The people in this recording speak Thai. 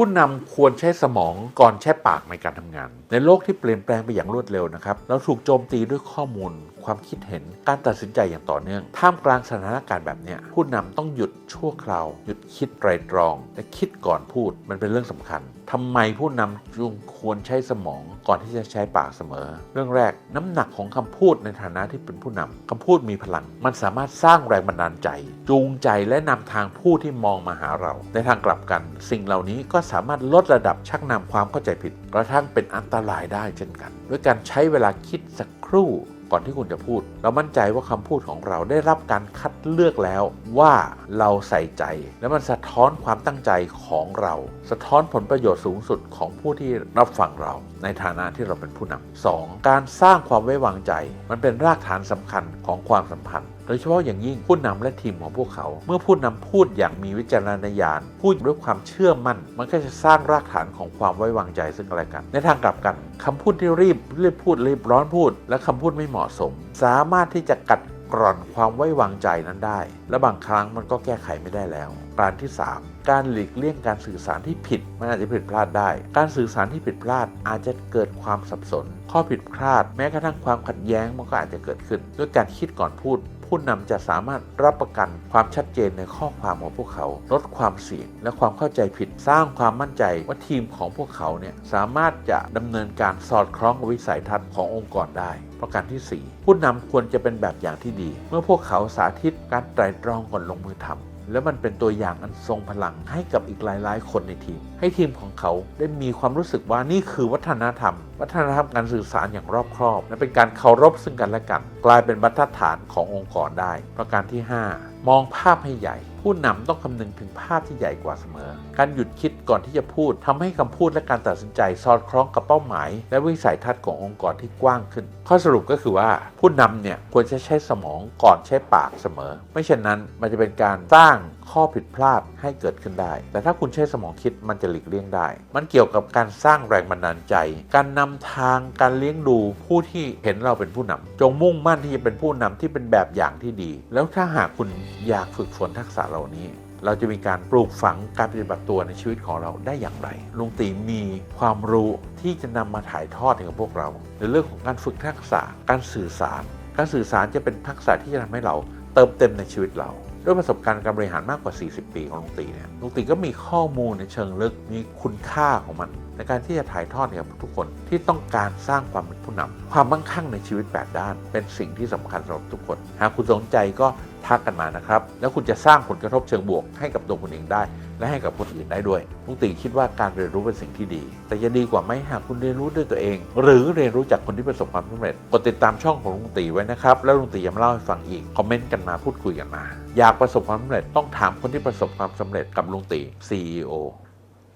ผู้นำควรใช้สมองก่อนใช้ปากในการทำงาน ในโลกที่เปลี่ยนแปลงไปอย่างรวดเร็วนะครับเราถูกโจมตีด้วยข้อมูล ความคิดเห็นการตัดสินใจอย่างต่อเนื่อง ท่ามกลางสถานการณ์แบบนี้ผู้นำต้องหยุดชั่วคราว หยุดคิดไตรตรอง และคิดก่อนพูดมันเป็นเรื่องสำคัญ ทำไมผู้นำจึงควรใช้สมองก่อนที่จะใช้ปากเสมอ เรื่องแรกน้ำหนักของคำพูดในฐานะที่เป็นผู้นำคำพูดมีพลัง มันสามารถสร้างแรงบันดาลใจ จูงใจและนำทางผู้ที่มองมาหาเรา ในทางกลับกัน สิ่งเหล่านี้ก็สามารถลดระดับชักนำความเข้าใจผิดกระทั่งเป็นอันตรายได้เช่นกัน ด้วยการใช้เวลาคิดสักครู่ ก่อนที่คุณจะพูด เรามั่นใจว่าคำพูดของเราได้รับการคัดเลือกแล้วว่าเราใส่ใจ และมันสะท้อนความตั้งใจของเรา สะท้อนผลประโยชน์สูงสุดของผู้ที่รับฟังเรา ในฐานะที่เราเป็นผู้นำสองการสร้างความไว้วางใจ มันเป็นรากฐานสำคัญของความสัมพันธ์ โดยเฉพาะอย่างยิ่งผู้นำและทีมของพวกเขา เมื่อผู้นำพูดอย่างมีวิจารณญาณพูดด้วยความเชื่อมั่น มันก็จะสร้างรากฐานของความไว้วางใจซึ่งกันและกัน ในทางกลับกันคำพูดที่รีบรีบพูดรีบร้อนพูด และคำพูดไม่เหมาะสม สามารถที่จะกัดกร่อนความไว้วางใจนั้นได้ และบางครั้งมันก็แก้ไขไม่ได้แล้ว การที่ 3 การหลีกเลี่ยงการสื่อสารที่ผิด มันอาจจะผิดพลาดได้ การสื่อสารที่ผิดพลาดอาจจะเกิดความสับสน ข้อผิดพลาด แม้กระทั่งความขัดแย้งมันก็อาจจะเกิดขึ้น ด้วยการคิดก่อนพูด ผู้นำจะสามารถรับประกันความชัดเจนในข้อความของพวกเขา ลดความเสี่ยง และความเข้าใจผิดสร้างความมั่นใจว่าทีมของพวกเขาเนี่ยสามารถจะดำเนินการสอดคล้องกับวิสัยทัศน์ขององค์กรได้ประการที่ 4 ผู้นำควรจะเป็นแบบอย่างที่ดี เมื่อพวกเขาสาธิตการไตรตรองก่อนลงมือทำแล้วมันเป็นตัวอย่างอันทรงพลังให้กับอีกหลายๆ คนในทีมให้ทีมของเขาได้มีความรู้สึกว่านี่คือวัฒนธรรม วัฒนธรรมการสื่อสารอย่างรอบครอบและเป็นการเคารพซึ่งกันและกัน กลายเป็นบรรทัดฐานขององค์กรได้ ประการที่ 5 มองภาพให้ใหญ่ ผู้นำต้องคำนึงถึงภาพที่ใหญ่กว่าเสมอ การหยุดคิดก่อนที่จะพูดทำให้คำพูดและการตัดสินใจสอดคล้องกับเป้าหมาย และวิสัยทัศน์ขององค์กรที่กว้างขึ้น ข้อสรุปก็คือว่าผู้นำเนี่ยควรจะใช้สมองก่อนใช้ปากเสมอ ไม่เช่นนั้นมันจะเป็นการสร้างข้อผิดพลาดให้เกิดขึ้นได้ แต่ถ้าคุณใช้สมองคิดมันจะหลีกเลี่ยงได้ มันเกี่ยวกับการสร้างแรงบันดาลใจ การนำทางการเลี้ยงดูผู้ที่เห็นเราเป็นผู้นำจงมุ่งมั่นที่จะเป็นผู้นำที่เป็นแบบอย่างที่ดี แล้วถ้าหากคุณอยากฝึกฝนทักษะเหล่านี้เราจะมีการปลูกฝังการปฏิบัติตัวในชีวิตของเราได้อย่างไร ลุงตีมีความรู้ที่จะนำมาถ่ายทอดให้กับพวกเรา ในเรื่องของการฝึกทักษะ การสื่อสาร การสื่อสารจะเป็นทักษะที่จะทำให้เราเติมเต็มในชีวิตเรา ด้วยประสบการณ์การบริหารมากกว่า 40 ปีของลุงตีเนี่ยลุงตีก็มีข้อมูลในเชิงลึกมีคุณค่าของมัน ในการที่จะถ่ายทอดให้กับทุกคนที่ต้องการสร้างความเป็นผู้นำความมั่งคั่งในชีวิต 8 ด้าน เป็นสิ่งที่สำคัญสำหรับทุกคน หากคุณสนใจก็ทักกันมานะครับ แล้วคุณจะสร้างผลกระทบเชิงบวกให้กับตัวคุณเองได้ และให้กับคนอื่นได้ด้วยลุงตีคิดว่าการเรียนรู้เป็นสิ่งที่ดี แต่จะดีกว่าไหมหากคุณเรียนรู้ด้วยตัวเอง หรือเรียนรู้จากคนที่ประสบความสำเร็จกดติดตามช่องของลุงตีไว้นะครับ แล้วลุงตีจะมาเล่าให้ฟังอีก คอมเมนต์กันมาพูดคุยกันมา อยากประสบความสำเร็จต้องถามคนที่ประสบความสำเร็จกับลุงตี CEO